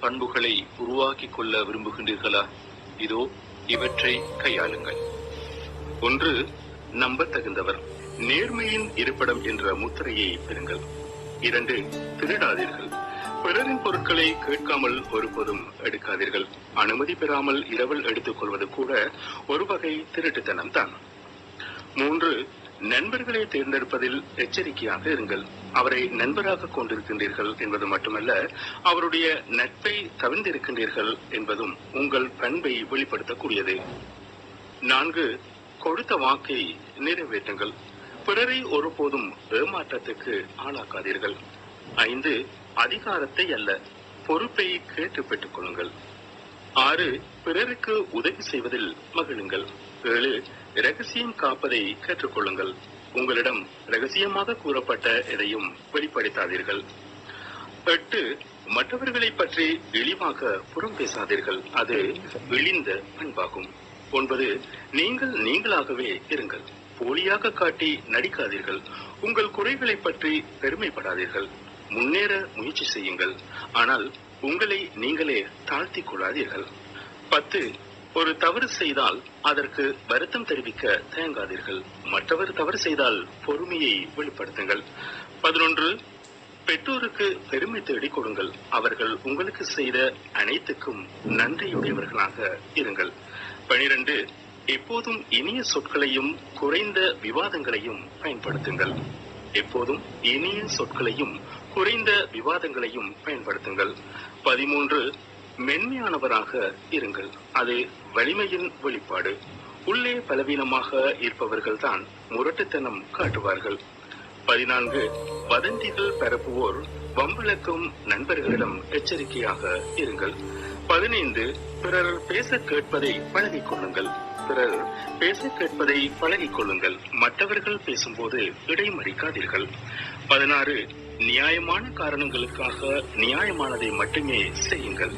பண்புகளை உருவாக்கிக் கொள்ள விரும்புகின்றீர்களா? இதோ இவற்றை கையாளுங்கள். ஒன்று நம்பத்தகுந்தவர். நேர்மையின் இருப்பிடம் என்ற முத்திரையை பெறுங்கள். இரண்டு திருடாதீர்கள். பிறரின் பொருட்களை கேட்காமல் ஒருபோதும் எடுக்காதீர்கள். அனுமதி பெறாமல் இரவல் எடுத்துக் கொள்வது கூட ஒரு வகை திருட்டுத்தனம் தான் மூன்று நண்பர்களை தேர்ந்தெடுப்பதில் எச்சரிக்கையாக இருங்கள். அவரை நண்பராக கொண்டிருக்கின்றீர்கள் என்பது மட்டுமல்ல அவருடைய நட்பை தவிர்ந்திருக்கின்றீர்கள் என்பதும் உங்கள் பண்பை வெளிப்படுத்தக்கூடியது. நான்கு கொடுத்த வாக்கை நிறைவேற்றுங்கள். பிறரை ஒருபோதும் ஏமாற்றத்துக்கு ஆளாக்காதீர்கள். ஐந்து அதிகாரத்தை அல்ல பொறுப்பை கேட்டு பெற்றுக் கொள்ளுங்கள். ஆறு பிறருக்கு உதவி செய்வதில் மகிழுங்கள். ஏழு ரகசியம் காப்பதை கற்றுக்கொள்ளுங்கள். உங்களிடம் ரகசியமாக கூறப்பட்ட எதையும் வெளிப்படுத்தாதீர்கள். எட்டு மற்றவர்களை பற்றி இழிவாக புறம் பேசாதீர்கள். அது இழிந்த பண்பாகும். ஒன்பது நீங்கள் நீங்களாகவே இருங்கள். போலியாக காட்டி நடிக்காதீர்கள். உங்கள் குறைகளை பற்றி பெருமைப்படாதீர்கள். முன்னேற முயற்சி செய்யுங்கள். ஆனால் உங்களை நீங்களே தாழ்த்திக் கொள்ளாதீர்கள். பத்து ஒரு தவறு செய்தால் அதற்கு வருத்தம் தெரிவிக்க தயங்காதீர்கள். மற்றவர் தவறு செய்தால் பொறுமையை வெளிப்படுத்துங்கள். பதினொன்று பெற்றோருக்கு பெருமை தேடிக் கொடுங்கள். அவர்கள் உங்களுக்கு செய்த அனைத்துக்கும் நன்றியுடையவர்களாக இருங்கள். பனிரெண்டு எப்போதும் இனிய சொற்களையும் குறைந்த விவாதங்களையும் பயன்படுத்துங்கள். எப்போதும் இனிய சொற்களையும் குறைந்த விவாதங்களையும் பயன்படுத்துங்கள். பதிமூன்று மென்மையானவராக இருங்கள். அது வலிமையின் வெளிப்பாடு. உள்ளே பலவீனமாக இருப்பவர்கள் தான் முரட்டுத்தனம் காட்டுவார்கள். பதினான்கு வதந்திகள் பரப்புவோர் வம்பிழக்கும் நண்பர்களிடம் எச்சரிக்கையாக இருங்கள். பதினைந்து பிறர் பேச கேட்பதை பழகிக் கொள்ளுங்கள். பிறர் பேச கேட்பதை பழகிக் கொள்ளுங்கள். மற்றவர்கள் பேசும்போது இடைமறிக்காதீர்கள். பதினாறு நியாயமான காரணங்களுக்காக நியாயமானதை மட்டுமே செய்யுங்கள்.